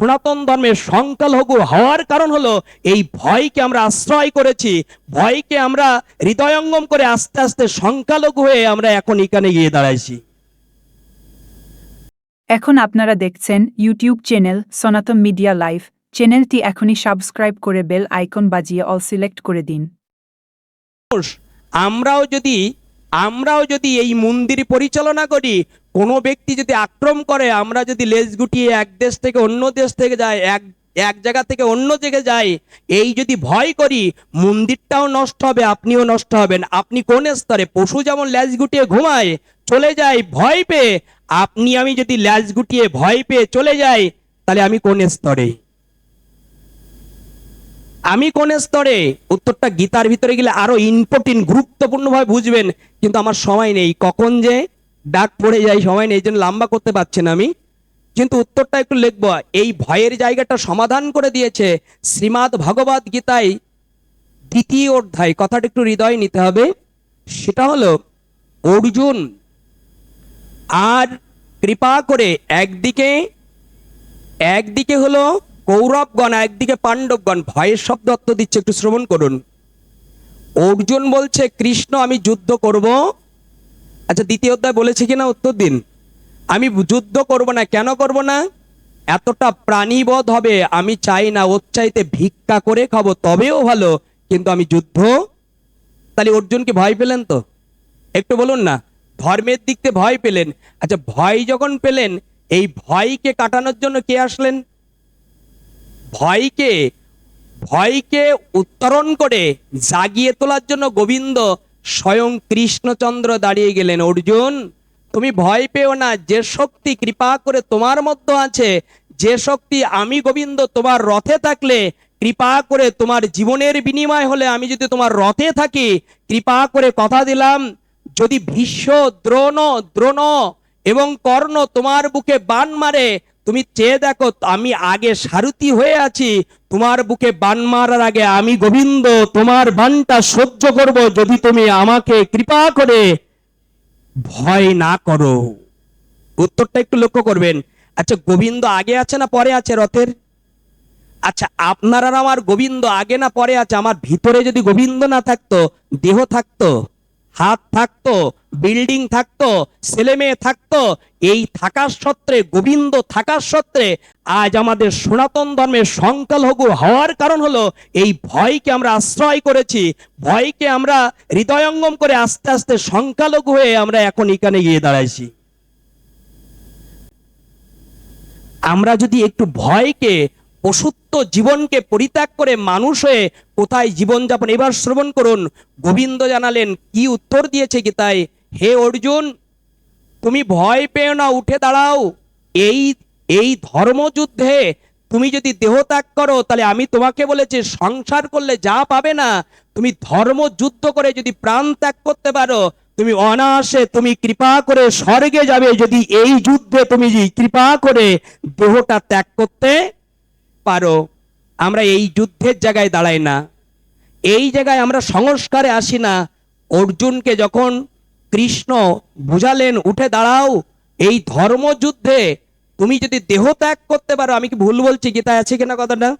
সনাতন ধর্মের সংখ্যালঘু হওয়ার কারণ হলো এই ভয়কে আমরা আশ্রয় করেছি ভয়কে আমরা হৃদয়ঙ্গম করে আস্তে আস্তে সংখ্যালঘু হয়ে আমরা এখন এখানে গিয়ে দাঁড়াইছি। এখন আপনারা দেখছেন YouTube channel Sanatan media live চ্যানেলটি এখনই সাবস্ক্রাইব করে বেল আইকন বাজিয়ে অল সিলেক্ট করে দিন। আমরাও যদি আমরাও যদি এই মন্দির পরিচালনা করি কোনো ব্যক্তি যদি আক্রম করে, আমরা যদি লেজ গুটিয়ে এক দেশ থেকে অন্য দেশ থেকে যাই, এক এক জায়গা থেকে অন্য জায়গায় যাই, এই যদি ভয় করি, মন্দিরটাও নষ্ট হবে, আপনিও নষ্ট হবেন। আপনি কোন স্তরে? পশু যেমন ল্যাজ গুটিয়ে ঘুমায়, চলে যায় ভয় পেয়ে। আপনি, আমি যদি ল্যাজ গুটিয়ে ভয় পেয়ে চলে যাই, তাহলে আমি কোন স্তরে? আমি কোন স্তরে? উত্তরটা গীতার ভিতরে গেলে আরও ইম্পর্টেন্ট গুরুত্বপূর্ণভাবে বুঝবেন, কিন্তু আমার সময় নেই। কখন যে ডাক পড়ে যায়, সময় নেই জন্য লম্বা করতে পারছেন আমি। কিন্তু উত্তরটা একটু লিখব। এই ভয়ের জায়গাটা সমাধান করে দিয়েছে শ্রীমাদ ভগবত গীতায় দ্বিতীয় অধ্যায়। কথাটা একটু হৃদয় নিতে হবে। সেটা হলো, অর্জুন আর কৃপা করে একদিকে একদিকে হলো কৌরবগণ, একদিকে পাণ্ডবগণ। ভয়ের শব্দ অর্থ দিচ্ছে, একটু শ্রবণ করুন। অর্জুন বলছে, কৃষ্ণ, আমি যুদ্ধ করব। আচ্ছা দ্বিতীয় অধ্যায় বলেছে কিনা উত্তর দিন। আমি যুদ্ধ করব না, কেন করব না? এতটা প্রাণীবধ হবে, আমি চাই না ওর চাইতে ভিক্ষা করে খাব, তবেও ভালো, কিন্তু আমি যুদ্ধ? তাহলে অর্জুনকে ভয় পেলেন তো? একটু বলুন না, ধর্মের দিক থেকে ভয় পেলেন? আচ্ছা ভয় যখন পেলেন, এই ভয়কে কাটানোর জন্য কে আসলেন? ভয়কে ভয়কে উত্তরণ করে জাগিয়ে তোলার জন্য গোবিন্দ স্বয়ং কৃষ্ণচন্দ্র দাঁড়িয়ে গেলেন। অর্জুন, তুমি ভয় পেও না, যে শক্তি কৃপা করে তোমার মধ্যে আছে, যে শক্তি আমি গোবিন্দ তোমার রথে থাকলে, কৃপা করে তোমার জীবনের বিনিময় হলে আমি যদি তোমার রথে থাকি, কৃপা করে কথা দিলাম, যদি ভীষ্ম, দ্রোণ দ্রোণ এবং কর্ণ তোমার বুকে বান মারে তুমি চেয়ে দেখো, আমি আগে সারথি হয়ে আছি, তোমার বুকে বান মারার আগে আমি গোবিন্দ, তোমার বানটা সহ্য করব যদি তুমি আমাকে কৃপা করে। ভয় না করো। উত্তরটা একটু লক্ষ্য করবেন। আচ্ছা গোবিন্দ আগে আছে না পরে আছে রথের? আচ্ছা আপনার আমার গোবিন্দ আগে না পরে আছে, আমার ভিতরে যদি গোবিন্দ না থাকতো, দেহ থাকতো? হাত থাকতো, বিল্ডিং থাকতো ছেলে মেয়ে থাকতো, এই থাকার সত্ত্বে, গোবিন্দ থাকার সত্ত্বে আজ আমাদের সনাতন ধর্মের সংখ্যালঘু হওয়ার কারণ হলো এই ভয়কে আমরা আশ্রয় করেছি, ভয়কে আমরা হৃদয়ঙ্গম করে আস্তে আস্তে সংখ্যালঘু হয়ে আমরা এখন এখানে গিয়ে দাঁড়াইছি। আমরা যদি একটু ভয়কে পশুত্ব জীবনকে পরিত্যাগ করে মানুষ হয়ে কোথায় জীবনযাপন? এবার শ্রবণ করুন। গোবিন্দ জানালেন, কি উত্তর দিয়েছে গীতায়? হে অর্জুন, তুমি ভয় পেও না, উঠে দাঁড়াও। এই এই ধর্মযুদ্ধে তুমি যদি দেহ ত্যাগ করো, তাহলে আমি তোমাকে বলেছি, সংসার করলে যা পাবে না। তুমি ধর্ম যুদ্ধ করে যদি প্রাণ ত্যাগ করতে পারো, তুমি অনায়াসে তুমি কৃপা করে স্বর্গে যাবে। যদি এই যুদ্ধে তুমি কৃপা করে দেহটা ত্যাগ করতে পারো, আমরা এই যুদ্ধের জায়গায় দাঁড়াই না। এই জায়গায় আমরা সংস্কারে আসি না। অর্জুনকে যখন কৃষ্ণ বুঝালেন, উঠে দাঁড়াও, এই ধর্মযুদ্ধে তুমি যদি দেহ ত্যাগ করতে পারো, আমি কি ভুল বলছি? গীতায় আছে কিনা কথাটা?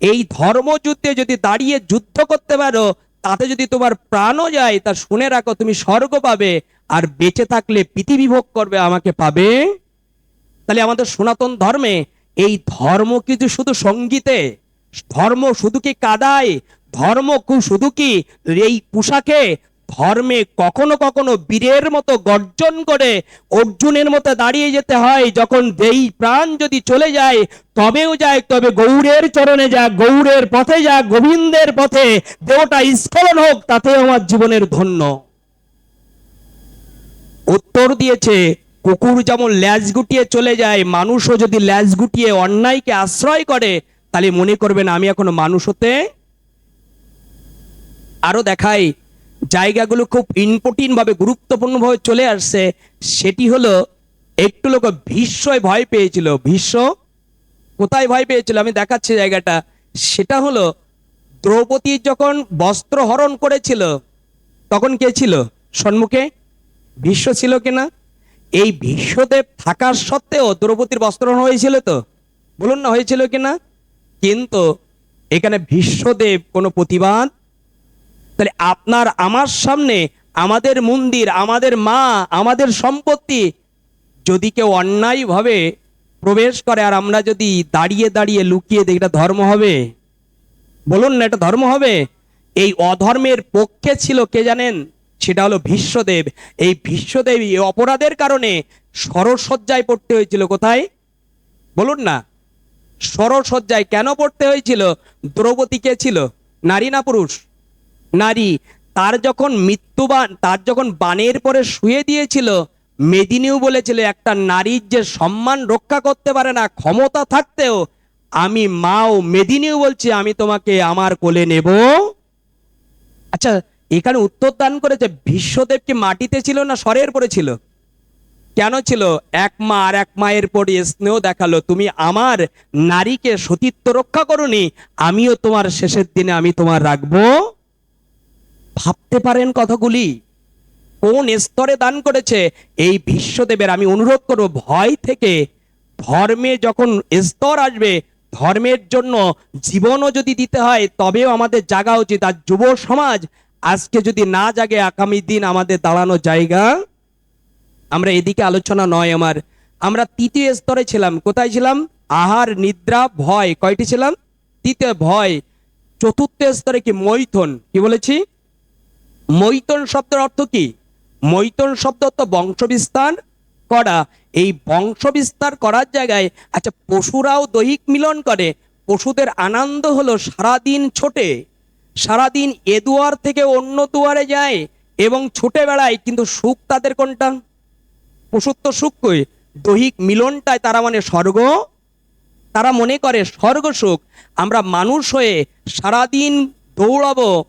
এই ধর্মযুদ্ধে যদি দাঁড়িয়ে যুদ্ধ করতে পারো, তাতে যদি তোমার প্রাণও যায়, তা শুনে রাখো, তুমি স্বর্গ পাবে, আর বেঁচে থাকলে পৃথিবী ভোগ করবে, আমাকে পাবে? তাহলে আমাদের সনাতন ধর্মে এই ধর্ম কিছু শুধু সঙ্গীতে? ধর্ম শুধু কি কাদায়? ধর্ম শুধু কি এই পোশাকে? ধর্মে কখনো কখনো বীরের মতো গর্জন করে অর্জুনের মতো দাঁড়িয়ে যেতে হয়। যখন এই প্রাণ যদি চলে যায়, তবেও যায়, তবে গৌরের চরণে যা গৌরের পথে যা, গোবিন্দের পথে দেহটা স্খলন হোক, তাতেও আমার জীবনের ধন্য। উত্তর দিয়েছে কুকুর যেমন ল্যাজ গুটিয়ে চলে যায়, মানুষও যদি ল্যাজ গুটিয়ে অন্যায়কে আশ্রয় করে, তাহলে মনে করবেন আমি এখনও মানুষ হতে আরও দেখাই, জায়গাগুলো খুব ইম্পর্টেন্ট ভাবে গুরুত্বপূর্ণ ভাবে চলে আসছে, সেটি হলো একটু লোক ভীষ্ময় ভয় পেয়েছিল। ভীষ্ম? কোথায় ভয় পেয়েছিল? আমি দেখাচ্ছি জায়গাটা। সেটা হলো দ্রৌপদী যখন বস্ত্র হরণ করেছিল, তখন কে ছিল? সম্মুখে? ভীষ্ম ছিল কিনা? এই ভীষ্মদেব থাকার সত্ত্বেও দ্রৌপদীর বস্ত্রহরণ হয়েছিল তো? বলুন না, হয়েছিল কিনা? কিন্তু এখানে ভীষ্মদেব কোনো প্রতিবাদ? তাহলে আপনার আমার সামনে আমাদের মন্দির, আমাদের মা, আমাদের সম্পত্তি যদি কেউ অন্যায়ভাবে প্রবেশ করে আর আমরা যদি দাঁড়িয়ে দাঁড়িয়ে লুকিয়ে দিই এটা ধর্ম হবে? বলুন না, এটা ধর্ম হবে? এই অধর্মের পক্ষে ছিল কে জানেন? সেটা হলো ভীষ্মদেব। এই ভীষ্মদেব এই অপরাধের কারণে সরসজ্জায় পড়তে হয়েছিল কোথায়? বলুন না। সরসজ্জায় কেন পড়তে হয়েছিল? দ্রৌপদী কে ছিল? নারী না পুরুষ? নারী। তার যখন মৃত্যুবান তার যখন বানের পরে শুয়ে দিয়েছিল, মেদিনীও বলেছিল, একটা নারীর যে সম্মান রক্ষা করতে পারে না, ক্ষমতা থাকতেও আমি মাও মেদিনীও বলছি, আমি তোমাকে আমার কোলে নেব। আচ্ছা এখানে উত্তর দান করেছে, বিশ্বদেব কি মাটিতে ছিল না স্বরের পরে ছিল? কেন ছিল? এক মা আর এক মায়ের পরে স্নেহ দেখাল, তুমি আমার নারীকে সতীত্ব রক্ষা করনি, আমিও তোমার শেষের দিনে আমি তোমার রাখব। ভাবতে পারেন কথাগুলি। কোন স্তরে দান করেছে? এই বিশ্বদেবের, আমি অনুরোধ করব, ভয় থেকে ধর্মে যখন স্তর আসবে, ধর্মের জন্য জীবনও যদি দিতে হয়, তবেও আমাদের জাগা উচিত। আর যুব সমাজ আজকে যদি না জাগে আগামী দিন আমাদের দাঁড়ানো জায়গা, আমরা এদিকে আলোচনা নয় আমার। আমরা তৃতীয় স্তরে ছিলাম। কোথায় ছিলাম? আহার, নিদ্রা, ভয়। কয়টি ছিলাম? তৃতীয়, ভয়। চতুর্থ স্তরে কি মৈথন? কি বলেছি? মৈতন শব্দের অর্থ কি? মৈতন শব্দ তো বংশবিস্তার করা। এই বংশবিস্তার করার জায়গায় আচ্ছা পশুরাও দৈহিক মিলন করে। পশুদের আনন্দ হলো সারাদিন ছোটে। সারাদিন এ দুয়ার থেকে অন্য দুয়ারে যায় এবং ছুটে বেড়ায় কিন্তু সুখ তাদের কোনটা? পশুর তো সুখ কই? দৈহিক মিলনটায় তারা মানে স্বর্গ। তারা মনে করে স্বর্গ সুখ। আমরা মানুষ হয়ে সারাদিন দৌড়াবো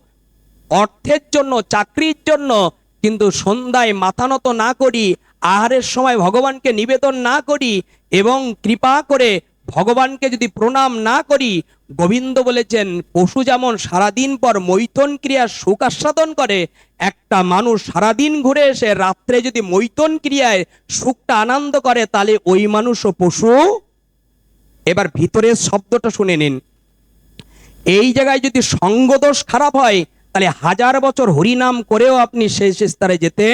অর্থের জন্য, চাকরির জন্য, কিন্তু সন্ধ্যায় মাথা নত না করি, আহারের সময় ভগবানকে নিবেদন না করি এবং কৃপা করে ভগবানকে যদি প্রণাম না করি, গোবিন্দ বলেছেন, পশু যেমন সারাদিন পর মৈথন ক্রিয়ার সুখ আস্বাদন করে, একটা মানুষ সারাদিন ঘুরে এসে রাত্রে যদি মৈথন ক্রিয়ায় সুখটা আনন্দ করে, তাহলে ওই মানুষও পশু? এবার ভিতরের শব্দটা শুনে নিন। এই জায়গায় যদি সঙ্গদোষ খারাপ হয়, তাহলে হাজার বছর হরিনাম করেও আপনি শেষ স্তরে যেতে,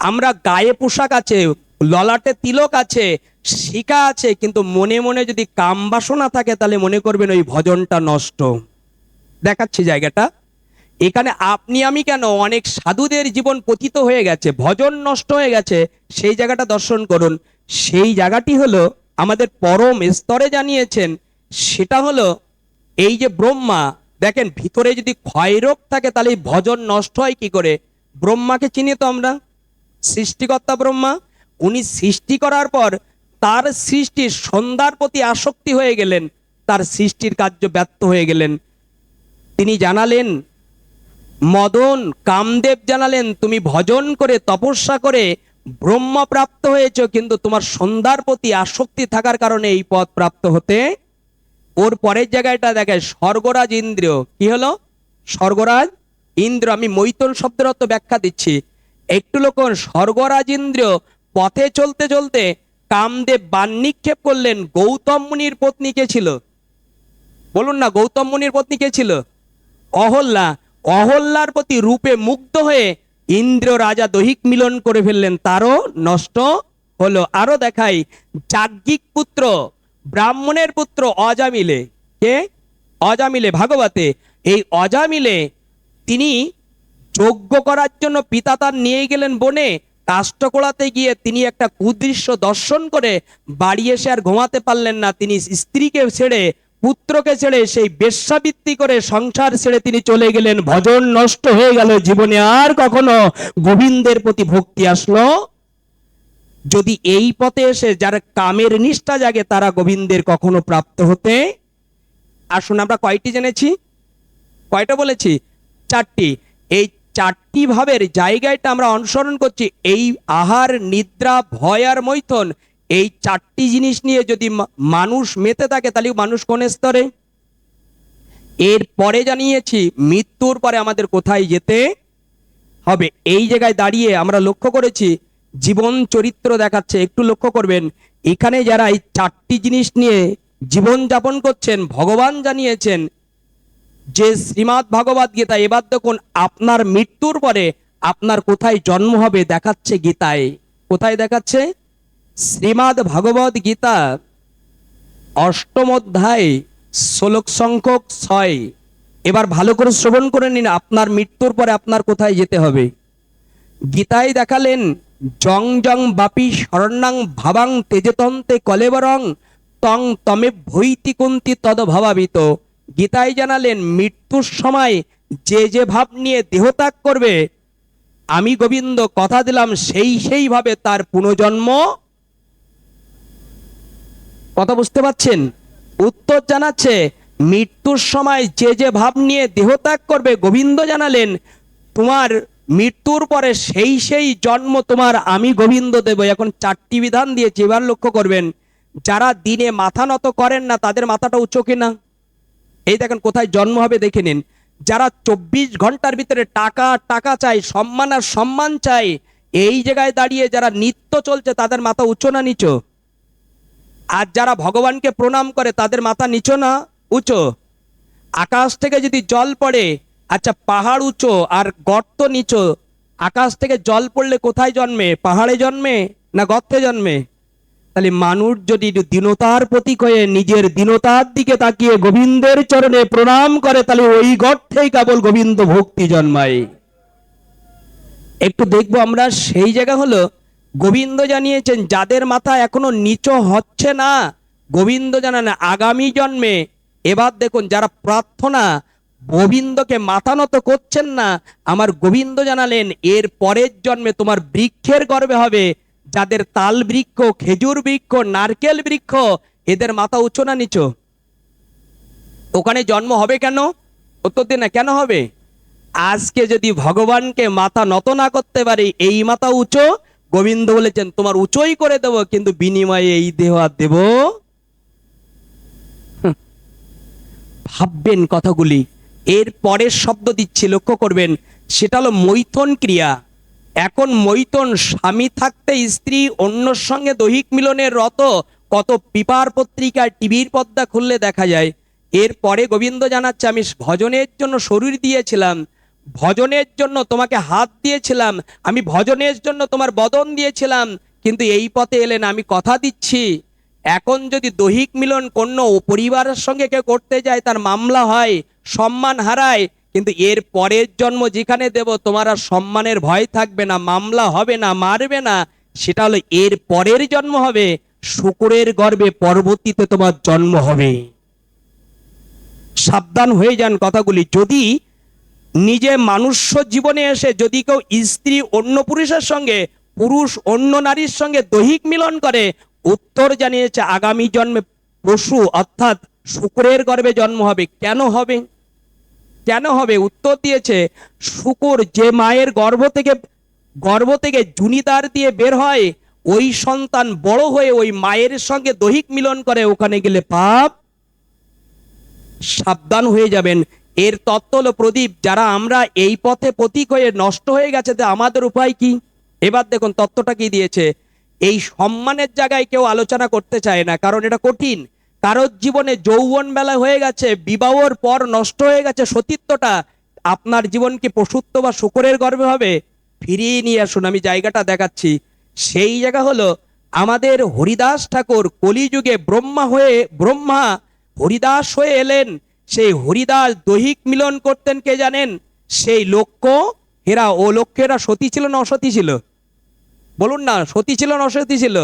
আমরা গায়ে পোশাক আছে ললাটে তিলক আছে শিকা আছে, কিন্তু মনে মনে যদি কাম বাসনা থাকে, তাহলে মনে করবেন ওই ভজনটা নষ্ট। দেখাচ্ছি জায়গাটা। এখানে আপনি, আমি কেন? অনেক সাধুদের জীবন পতিত হয়ে গেছে, ভজন নষ্ট হয়ে গেছে, সেই জায়গাটা দর্শন করুন। সেই জায়গাটি হলো আমাদের পরম স্তরে জানিয়েছেন, সেটা হলো এই যে ব্রহ্মা, দেখেন ভিতরে যদি ক্ষয়রোগ থাকে, তাহলে ভজন নষ্ট হয় কি করে? ব্রহ্মাকে চিনি তো আমরা? সৃষ্টিকর্তা ব্রহ্মা? উনি সৃষ্টি করার পর তার সৃষ্টির সন্ধ্যার প্রতি আসক্তি হয়ে গেলেন, তার সৃষ্টির কার্য ব্যর্থ হয়ে গেলেন। তিনি জানালেন, মদন, কামদেব জানালেন, তুমি ভজন করে তপস্যা করে ব্রহ্ম প্রাপ্ত হয়েছ, কিন্তু তোমার সন্ধ্যার প্রতি আসক্তি থাকার কারণে এই পদ প্রাপ্ত হতে ওর পরের জায়গাটা দেখায়, স্বর্গরাজ ইন্দ্র। কি হলো? স্বর্গরাজ ইন্দ্র, আমি মৈতন শব্দের অর্থ ব্যাখ্যা দিচ্ছি। একটু লোক স্বর্গরাজ ইন্দ্র পথে চলতে চলতে কামদেব বান নিক্ষেপ করলেন। গৌতম মুনির পত্নী কে ছিল? বলুন না, গৌতম মুনির পত্নী কে ছিল? অহল্যা। অহল্যার প্রতি রূপে মুগ্ধ হয়ে ইন্দ্র রাজা দৈহিক মিলন করে ফেললেন। তারও নষ্ট হলো। আরও দেখাই, যাজ্ঞিক পুত্র, ব্রাহ্মণের পুত্র অজামিলে। কে? অজামিলে, ভাগবতে। এই অজামিলে তিনি যজ্ঞ করার জন্য পিতা তার নিয়ে গেলেন বনে। কাষ্টকোড়াতে গিয়ে তিনি একটা কুদৃশ্য দর্শন করে বাড়ি এসে আর ঘুমাতে পারলেন না। তিনি স্ত্রীকে ছেড়ে, পুত্রকে ছেড়ে সেই বেশ্যাবৃত্তি করে সংসার ছেড়ে তিনি চলে গেলেন। ভজন নষ্ট হয়ে গেল। জীবনে আর কখনো গোবিন্দের প্রতি ভক্তি আসলো? যদি এই পথে এসে যারা কামের নিষ্ঠা জাগে, তারা গোবিন্দের কখনো প্রাপ্ত হতে? আসুন আমরা কয়টি জেনেছি? কয়টা বলেছি? চারটি। এই চারটি ভাবের জায়গাটা আমরা অনুসরণ করছি। এই আহার, নিদ্রা, ভয় আর মৈথন, এই চারটি জিনিস নিয়ে যদি মানুষ মেতে থাকে, তাহলে মানুষ কোন স্তরে? এর পরে জানিয়েছি, মৃত্যুর পরে আমাদের কোথায় যেতে হবে। এই জায়গায় দাঁড়িয়ে আমরা লক্ষ্য করেছি, জীবন চরিত্র দেখাচ্ছে। একটু লক্ষ্য করবেন, এখানে যারা এই চারটি জিনিস নিয়ে জীবন যাপন করছেন, ভগবান জানিয়েছেন যে শ্রীমৎ ভগবত গীতা এবার দেখুন আপনার মৃত্যুর পরে আপনার কোথায় জন্ম হবে দেখাচ্ছে গীতায়। কোথায় দেখাচ্ছে? শ্রীমৎ ভগবত গীতা অষ্টম অধ্যায়, শ্লোক সংখ্যক ছয়। এবার ভালো করে শ্রবণ করে নিন, আপনার মৃত্যুর পরে আপনার কোথায় যেতে হবে। গীতায় দেখালেন, জং জং বাপি শরণাং ভাবাং তেজতন্তে কলেবরং তং তমে ভৈতি কুন্তি তদভাবিত গীতায় জানালেন, মৃত্যুর সময় যে যে ভাব নিয়ে দেহত্যাগ করবে, আমি গোবিন্দ, কথা দিলাম, সেই সেইভাবে তার পুনর্জন্ম। কথা বুঝতে পারছেন? উত্তর জানাচ্ছে, মৃত্যুর সময় যে যে ভাব নিয়ে দেহত্যাগ করবে, গোবিন্দ জানালেন, তোমার মৃত্যুর পরে সেই সেই জন্ম তোমার আমি গোবিন্দ দেব। এখন চারটি বিধান দিয়েছি, এবার লক্ষ্য করবেন, যারা দিনে মাথা নত করেন না, তাদের মাথাটা উঁচু কিনা? এই দেখেন কোথায় জন্ম হবে দেখে নিন। যারা চব্বিশ ঘণ্টার ভিতরে টাকা টাকা চাই সম্মান আর সম্মান চাই এই জায়গায় দাঁড়িয়ে যারা নিত্য চলছে, তাদের মাথা উঁচু না নিচো? আর যারা ভগবানকে প্রণাম করে, তাদের মাথা নিচু না উঁচু? আকাশ থেকে যদি জল পড়ে আচ্ছা পাহাড় উঁচু আর গর্ত নিচো, আকাশ থেকে জল পড়লে কোথায় জন্মে? পাহাড়ে জন্মে না গর্তে জন্মে? তাহলে মানুষ যদি দীনতার প্রতীক হয়ে নিজের দীনতার দিকে তাকিয়ে গোবিন্দের চরণে প্রণাম করে, তাহলে ওই গর্তেই কেবল গোবিন্দ ভক্তি জন্মায়। একটু দেখব আমরা, সেই জায়গা হলো গোবিন্দ জানিয়েছেন, যাদের মাথা এখনও নিচু হচ্ছে না, গোবিন্দ জানান আগামী জন্মে। এবার দেখুন, যারা প্রার্থনা গোবিন্দকে মাথা নত করছেন না, আমার গোবিন্দ জানালেন, এর পরের জন্মে তোমার বৃক্ষের গর্বে হবে যাদের তাল বৃক্ষ, খেজুর বৃক্ষ, নারকেল বৃক্ষ, এদের মাথা উঁচু না নিচু? ওখানে জন্ম হবে কেন? উত্তর দিন না, কেন হবে? আজকে যদি ভগবানকে মাথা নত না করতে পারি, এই মাথা উঁচু? গোবিন্দ বলেছেন, তোমার উঁচুই করে দেব, কিন্তু বিনিময়ে এই দেহ আর দেব ভাববেন কথাগুলি। এর পরের শব্দ দিচ্ছি, লক্ষ্য করবেন। সেটা হলো মৈথন ক্রিয়া। এখন মৈতন স্বামী থাকতে স্ত্রী অন্যর সঙ্গে দৈহিক মিলনের রত কত পিপার পত্রিকায় টিভির পর্দা খুললে দেখা যায়। এর পরে গোবিন্দ জানাচ্ছে, আমি ভজনের জন্য শরীর দিয়েছিলাম। ভজনের জন্য তোমাকে হাত দিয়েছিলাম। আমি ভজনের জন্য তোমার বদন দিয়েছিলাম। কিন্তু এই পথে এলেন আমি কথা দিচ্ছি। এখন যদি দৈহিক মিলন কোনো পরিবারের সঙ্গে কেউ করতে যায়, তার মামলা হয়, সম্মান হারায় কিন্তু এর পরের জন্ম যেখানে দেব, তোমার আর সম্মানের ভয় থাকবে না, মামলা হবে না, মারবে না, সেটা হলো এর পরের জন্ম হবে, শুকুরের গর্ভে পরবর্তীতে তোমার জন্ম হবে। সাবধান হয়ে যান কথাগুলি, যদি নিজে মানুষ্য জীবনে এসে যদি কেউ স্ত্রী অন্য পুরুষের সঙ্গে, পুরুষ অন্য নারীর সঙ্গে দৈহিক মিলন করে, উত্তর জানিয়েছে আগামী জন্মে পশু অর্থাৎ শুকুরের গর্ভে জন্ম হবে, কেন হবে? কেন হবে? উত্তর দিয়েছে, শুকুর যে মায়ের গর্ভ থেকে গর্ভ থেকে জুনিদার দিয়ে বের হয়, ওই সন্তান বড় হয়ে ওই মায়ের সঙ্গে দৈহিক মিলন করে, ওখানে গেলে পাপ সাবধান হয়ে যাবেন। এর তত্ত্ব হলো প্রদীপ, যারা আমরা এই পথে প্রতীক হয়ে নষ্ট হয়ে গেছে, তো আমাদের উপায় কি? এবার দেখুন তত্ত্বটা কি দিয়েছে, এই সম্মানের জায়গায় কেউ আলোচনা করতে চায় না, কারণ এটা কঠিন। কারোর জীবনে যৌবন বেলা হয়ে গেছে, বিবাহর পর নষ্ট হয়ে গেছে সতীত্বটা, আপনার জীবন কি পশুত্ব বা শুকরের গর্বে হবে? ফিরিয়ে নিয়ে আসুন, আমি জায়গাটা দেখাচ্ছি। সেই জায়গা হলো আমাদের হরিদাস ঠাকুর কলিযুগে ব্রহ্মা হয়ে, ব্রহ্মা হরিদাস হয়ে এলেন। সেই হরিদাস দৈহিক মিলন করতেন কে জানেন? সেই লক্ষ্য হেরা ও লক্ষ্যেরা সতী ছিল না অসতী ছিল? বলুন না, সতী ছিল না অসতী ছিল?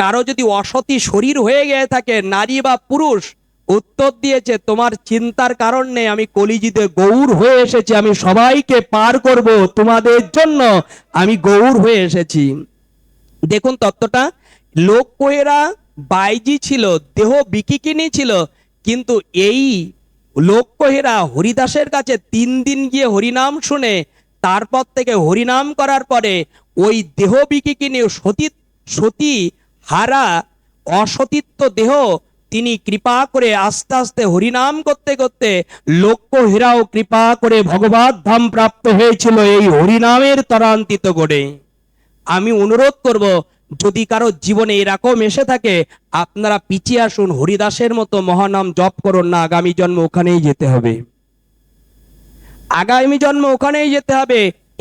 কারও যদি অসতী শরীর হয়ে গিয়ে থাকে, নারী বা পুরুষ, উত্তর দিয়েছে, তোমার চিন্তার কারণ নেই, আমি কলিজিতে গৌর হয়ে এসেছি, আমি সবাইকে পার করব তোমাদের জন্য, আমি গৌর হয়ে এসেছি। দেখুন তত্ত্বটা লোককোয়েরা বাইজি ছিল, দেহ বিকিকিনি ছিল, কিন্তু এই লোককোহেরা হরিদাসের কাছে তিন দিন গিয়ে হরিনাম শুনে, তারপর থেকে হরিনাম করার পরে, ওই দেহ বিকিকিনি সতী সতী হারা, অসতীত্ব দেহ, তিনি কৃপা করে আস্তে আস্তে হরিনাম করতে করতে লক্ষ্য হেরাও কৃপা করে ভগবত ধাম প্রাপ্ত হয়েছিল এই হরিনামের তরান্তিত করে আমি অনুরোধ করব, যদি কারও জীবনে এরকম এসে থাকে, আপনারা পিছিয়ে আসুন, হরিদাসের মতো মহানাম জপ করুন না, আগামী জন্ম ওখানেই যেতে হবে। আগামী জন্ম ওখানেই যেতে হবে।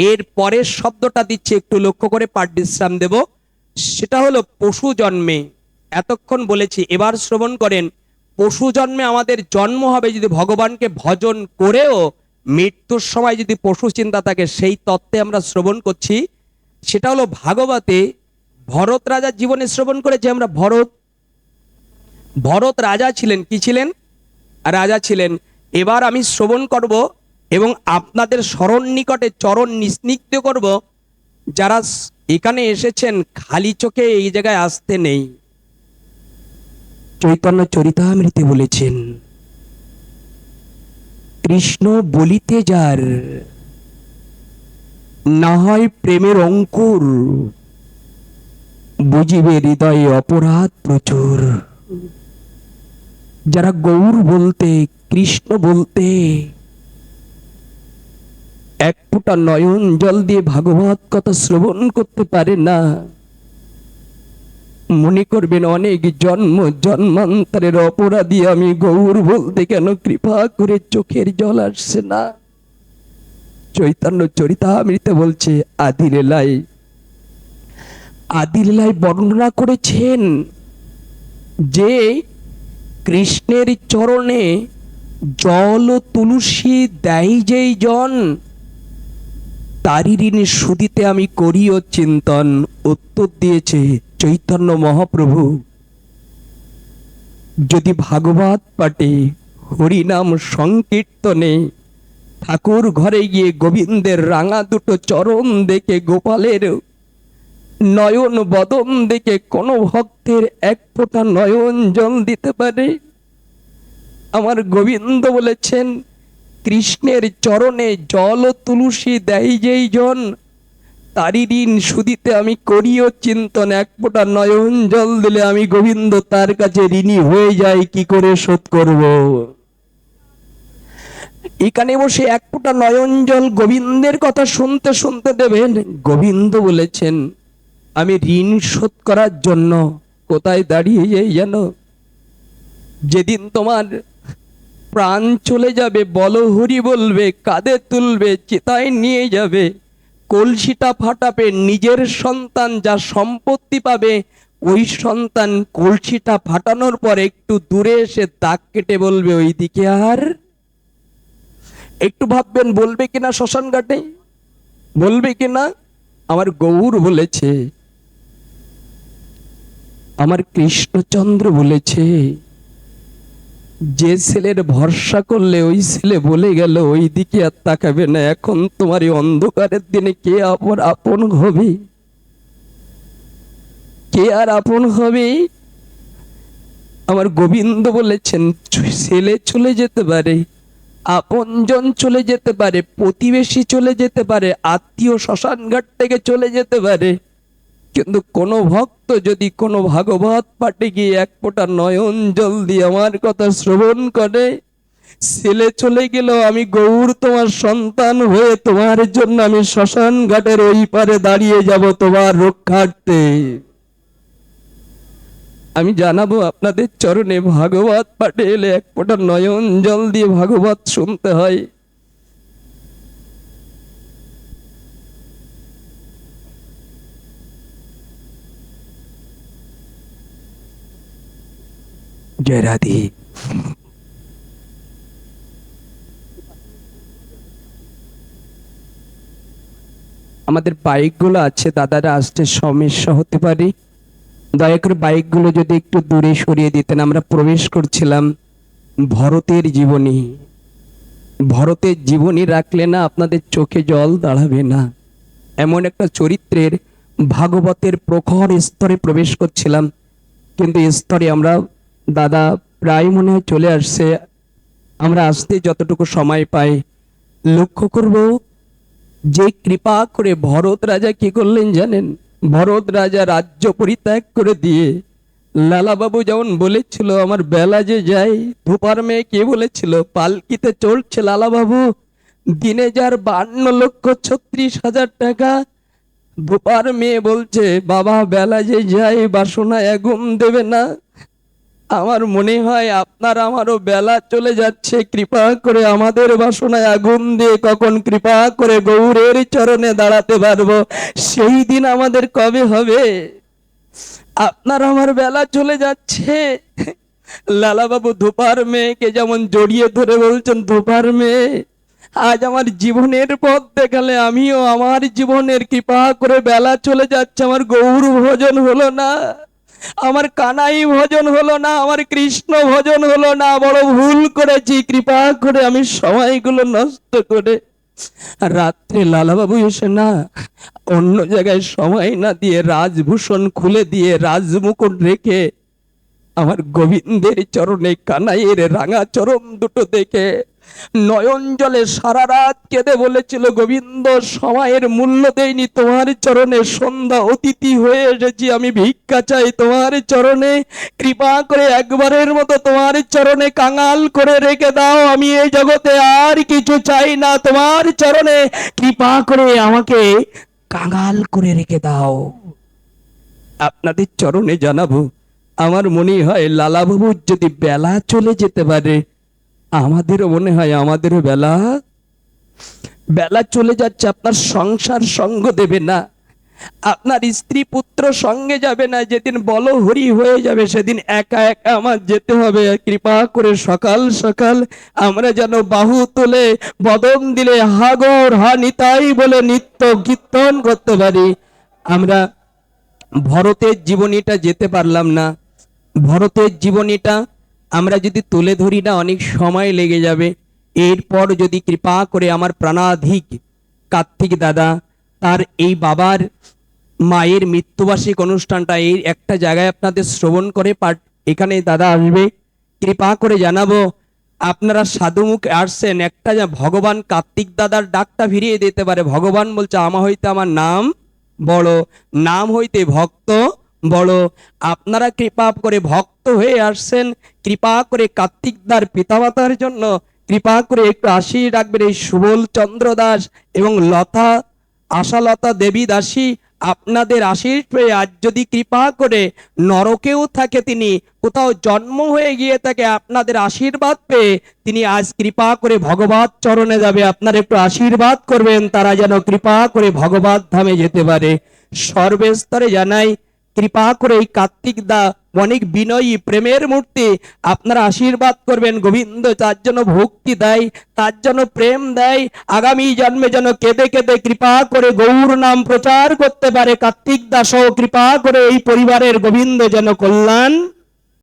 এর পরের শব্দটা দিচ্ছে, একটু লক্ষ্য করে পাঠ বিশ্রাম দেব। সেটা হলো পশু জন্মে। এতক্ষণ বলেছি, এবার শ্রবণ করেন, পশু জন্মে আমাদের জন্ম হবে যদি ভগবানকে ভজন করেও, মৃত্যুর সময় যদি পশু চিন্তা থাকে, সেই তত্ত্বে আমরা শ্রবণ করছি। সেটা হলো ভাগবতে ভরত রাজার জীবনে শ্রবণ করেছি আমরা, ভরত। ভরত রাজা ছিলেন, কি ছিলেন? রাজা ছিলেন। এবার আমি শ্রবণ করব এবং আপনাদের স্মরণ নিকটে চরণ নিস্নিগ্ধ করব। যারা এখানে এসেছেন, খালি চোখে এই জায়গায় আসতে নেই। চৈতন্য চরিতামৃতে বলেছেন, কৃষ্ণ বলিতে যার না হয় প্রেমের অঙ্কুর, বুঝিবে হৃদয়ে অপরাধ প্রচুর। যারা গৌর বলতে, কৃষ্ণ বলতে এক ফোঁটা নয়ন জল দিয়ে ভাগবত কথা শ্রবণ করতে পারে না। মনে করবেন অনেক জন্ম জন্মান্তরের অপরাধী আমি গৌর বলতে কেন কৃপা করে চোখের জল আসছে না? চৈতন্য চরিতামৃতে বলছে আদি লীলায় আদি লীলায় বর্ণনা করেছেন যে কৃষ্ণের চরণে জল তুলসী দেয় যেই জন তারি ঋণ সুদিতে আমি করিও চিন্তন উত্তর দিয়েছে চৈতন্য মহাপ্রভু। যদি ভাগবত পাঠে হরিনাম সংকীর্তনে ঠাকুর ঘরে গিয়ে গোবিন্দের রাঙা দুটো চরণ দেখে গোপালের নয়ন বদন দেখে কোনো ভক্তের এক ফোঁটা নয়ন জল দিতে পারে? আমার গোবিন্দ বলেছেন কৃষ্ণের চরণে জল তুলসী দেয় যেই জন, তারই ঋণ সুদিতে আমি করিও চিন্তন, এক ফোঁটা নয়ন জল দিলে আমি গোবিন্দ, তার কাছে ঋণী হয়ে যাই, কি করে শোধ করব? এখানে বসে এক ফোঁটা নয়ন জল গোবিন্দের কথা শুনতে শুনতে দেবেন, গোবিন্দ বলেছেন, আমি ঋণ শোধ করার জন্য কোথায় দাঁড়িয়ে যাই জানো যেদিন তোমার প্রাণ চলে যাবে বলো হরি বলবে, কাঁধে তুলবে, চিতায় নিয়ে যাবে। কলসিটা ফাটাবে, নিজের সন্তান যা সম্পত্তি পাবে, ওই সন্তান কলসিটা ফাটানোর পর একটু দূরে এসে দাগ কেটে বলবে ওই দিকে আর? একটু ভাববেন, বলবে কিনা শ্মশান ঘাটে? বলবে কিনা আমার গৌর বলেছে। আমার কৃষ্ণচন্দ্র বলেছে। যে ছেলের ভরসা করলে ওই ছেলে বলে গেল, ওই দিকে আর তাকাবে না, এখন তোমার এই অন্ধকারের দিনে কে আপন আপন হবে? কে আর আপন হবে? আমার গোবিন্দ বলেছেন, ছেলে চলে যেতে পারে, আপনজন চলে যেতে পারে, প্রতিবেশী চলে যেতে পারে, আত্মীয় শ্মশানঘাট থেকে চলে যেতে পারে। কিন্তু কোনো ভক্ত যদি কোনো ভাগবত পাঠে গিয়ে এক ফোঁটা নয়ন জল দিয়ে আমার কথা শ্রবণ করে, ছেলে চলে গেল, আমি গৌর তোমার সন্তান হয়ে তোমার জন্য আমি শ্মশান ঘাটের ওই পারে দাঁড়িয়ে যাব তোমার রক্ষার্থে। আমি জানাব আপনাদের চরণে, ভাগবত পাঠে এলে এক ফোঁটা নয়ন জল দিয়ে ভাগবত শুনতে হয়। জয় রাধে আমাদের বাইকগুলো আছে, দাদারা আসতে সমস্যা হতে পারে। দয়া করে বাইকগুলো যদি একটু দূরে সরিয়ে দিতেন, আমরা প্রবেশ করছিলাম ভরতের জীবনী। ভরতের জীবনী রাখলে না আপনাদের চোখে জল দাঁড়াবে না। এমন একটা চরিত্রের ভাগবতের প্রখর স্তরে প্রবেশ করছিলাম, কিন্তু স্তরে আমরা দাদা প্রায় মনে হয় চলে আসছে। আমরা আসতে যতটুকু সময় পাই, লক্ষ্য করব যে কৃপা করে ভরত রাজা কি করলেন জানেন? ভরত রাজা রাজ্য পরিত্যাগ করে দিয়ে, লালাবাবু যেমন বলেছিল, আমার বেলা যে যায়, ধোপার মেয়ে কে বলেছিল, পালকিতে চলছে লালাবাবু, দিনে যার বান্ন লক্ষ ছত্রিশ হাজার টাকা। দুপার মেয়ে বলছে, বাবা, বেলা যে যাই বাসনা এগুম দেবে না। আমার মনে হয় আপনার আমারও বেলা চলে যাচ্ছে। কৃপা করে আমাদের বাসনায় আগুন দিয়ে কখন কৃপা করে গৌরের চরণে দাঁড়াতে পারব? সেই দিন আমাদের কবে হবে? আপনার আমার বেলা চলে যাচ্ছে। লালাবাবু ধোপার মেয়েকে যেমন জড়িয়ে ধরে বলছেন, ধোপার মেয়ে, আজ আমার জীবনের পথ দেখালে আমিও আমার জীবনের কৃপা করে বেলা চলে যাচ্ছে। আমার গৌর ভোজন হলো না। আমার কানাই ভজন হলো না, আমার কৃষ্ণ ভজন হলো না, বড় ভুল করেছি, কৃপা করে আমি সময়গুলো নষ্ট করে। রাত্রে লালাবাবু এসে না, অন্য জায়গায় সময় না দিয়ে রাজভূষণ খুলে দিয়ে রাজমুকুট রেখে আমার গোবিন্দের চরণে কানাইয়ের রাঙা চরম দুটো দেখে নয়ন জলে সারা রাত কেঁদে বলেছিল, গোবিন্দ, সময়ের মূল্য দেয়নি তোমার চরণে সন্ধ্যা অতিথি হয়ে এসেছি। আমি ভিক্ষা চাই তোমার চরণে। কৃপা করে একবারের মতো তোমার চরণে কাঙাল করে রেখে দাও। আমি এই জগতে আর কিছু চাই না, তোমার চরণে। কৃপা করে আমাকে কাঙাল করে রেখে দাও। আপনাদের চরণে জানাব, আমার মনে হয় লালাবাবুর যদি বেলা চলে যেতে পারে আমাদেরও মনে হয় আমাদেরও বেলা। বেলা চলে যাচ্ছে, আপনার সংসার সঙ্গ দেবে না। আপনার স্ত্রী পুত্র সঙ্গে যাবে না, যেদিন বল হরি হয়ে যাবে, সেদিন একা একা আমার যেতে হবে। কৃপা করে সকাল সকাল আমরা যেন বাহু তুলে, বদন দিলে, হাগর হা নিতাই বলে নিত্য কীর্তন করতে পারি। আমরা ভরতের জীবনীটা যেতে পারলাম না। ভরতের জীবনীটা আমরা যদি তুলে ধরি না, অনেক সময় লেগে যাবে। এরপর যদি কৃপা করে আমার প্রাণাধিক কার্তিক দাদা, তার এই বাবার মায়ের মৃত্যুবার্ষিক অনুষ্ঠানটা এই একটা জায়গায় আপনাদের শ্রবণ করে পাঠ এখানে দাদা আসবে। কৃপা করে জানাব, আপনারা সাধুমুখ আসছেন, একটা ভগবান কার্তিক দাদার ডাকটা ফিরিয়ে দিতে পারে। ভগবান বলছে, আমা হইতে আমার নাম বড় নাম হইতে ভক্ত বড় আপনারা কৃপা করে ভক্ত হয়ে আসছেন, কৃপা করে কার্তিকদার পিতামাতার জন্য, কৃপা করে একটু আশি রাখবেন এই সুবল চন্দ্র দাস এবং লতা, আশালতা দেবী দাসী। আপনাদের আশিস পেয়ে আজ যদি কৃপা করে নরকেও থাকে তিনি, কোথাও জন্ম হয়ে গিয়ে থাকে, আপনাদের আশীর্বাদ পেয়ে তিনি আজ কৃপা করে ভগবত চরণে যাবে। আপনারা একটু আশীর্বাদ করবেন, তারা যেন কৃপা করে ভগবত ধামে যেতে পারে। সর্বস্তরে জানাই কৃপা করে এই কার্তিক দা অনেক বিনয়ী, প্রেমের মূর্তি। আপনারা আশীর্বাদ করবেন, গোবিন্দ তার জন্য ভক্তি দেয়, তার জন্য প্রেম দেয়। আগামী জন্মে যেন কেঁদে কেঁদে কৃপা করে গৌর নাম প্রচার করতে পারে কার্তিক দাস কৃপা করে এই পরিবারের গোবিন্দ যেন কল্যাণ